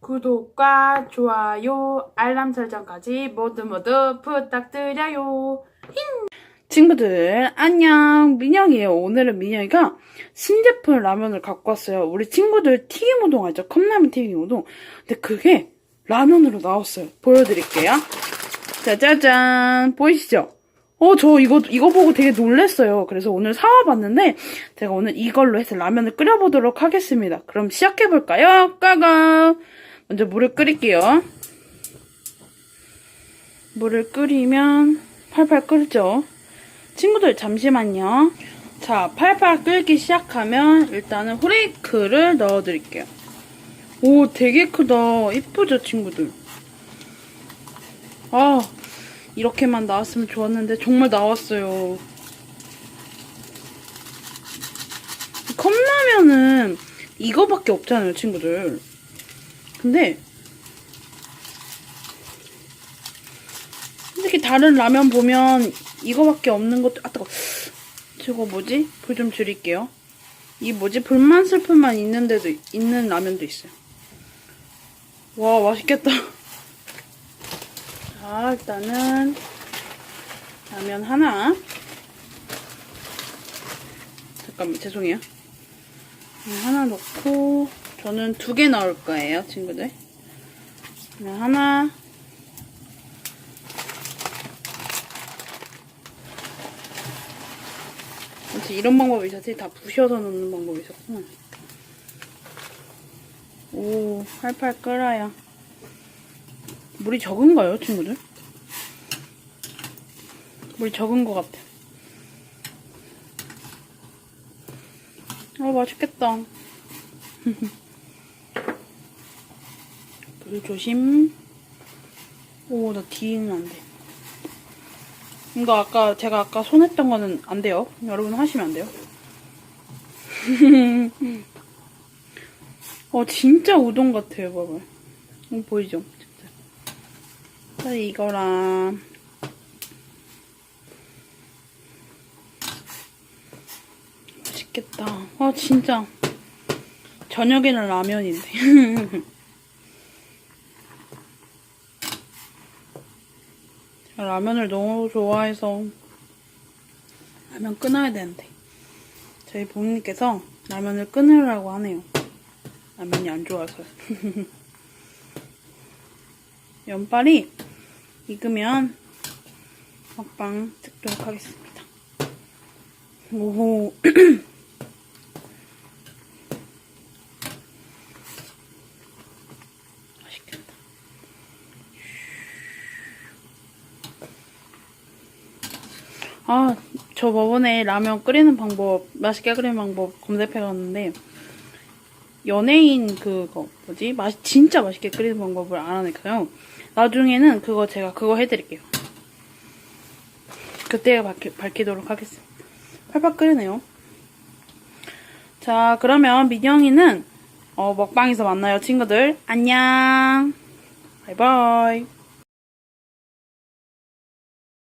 구독과 좋아요, 알람 설정까지 모두 모두 부탁드려요. 친구들 안녕 민영이에요. 오늘은 민영이가 신제품 라면을 갖고 왔어요. 우리 친구들 튀김 우동 알죠? 컵라면 튀김 우동. 근데 그게 라면으로 나왔어요. 보여드릴게요. 짜자잔 보이시죠? 어, 저 이거, 이거 보고 되게 놀랬어요. 그래서 오늘 사와봤는데, 제가 오늘 이걸로 해서 라면을 끓여보도록 하겠습니다. 그럼 시작해볼까요? 까가! 먼저 물을 끓일게요. 물을 끓이면 팔팔 끓죠. 친구들, 잠시만요. 자, 팔팔 끓기 시작하면 일단은 후레이크를 넣어드릴게요. 오, 되게 크다. 이쁘죠, 친구들? 아, 이렇게만 나왔으면 좋았는데 정말 나왔어요. 컵라면은 이거밖에 없잖아요, 친구들. 근데 솔직히 다른 라면 보면 이거밖에 없는 것도 아 뜨거. 저거 뭐지? 불 좀 줄일게요. 이 뭐지? 불만 슬픔만 있는 데도 있는 라면도 있어요. 와 맛있겠다. 자, 일단은 라면 하나. 잠깐만, 죄송해요. 하나 넣고 저는 두 개 넣을 거예요, 친구들. 하나. 이런 방법이 있었지? 다 부셔서 넣는 방법이 있었구나. 오, 팔팔 끓어요. 물이 적은가요, 친구들? 물이 적은 것 같아. 아, 맛있겠다. 불 조심. 오, 나 뒤는 안 돼. 이거 아까, 제가 아까 손했던 거는 안 돼요. 여러분 하시면 안 돼요. 어, 진짜 우동 같아요, 봐봐요. 이거 보이죠? 자, 이거랑 맛있겠다. 아 진짜 저녁에는 라면인데. 제가 라면을 너무 좋아해서 라면 끊어야 되는데 저희 부모님께서 라면을 끊으라고 하네요. 라면이 안 좋아서. 연빨이 익으면 먹방 찍도록 하겠습니다. 오. 맛있겠다. 아, 저 저번에 라면 끓이는 방법, 맛있게 끓이는 방법 검색해봤는데, 연예인 그거, 뭐지? 맛, 진짜 맛있게 끓이는 방법을 알아내니까요. 나중에는 그거 제가 그거 해드릴게요. 그때 밝히, 밝히도록 하겠습니다. 팔팔 끓이네요. 자, 그러면 민영이는 어, 먹방에서 만나요, 친구들. 안녕. 바이바이.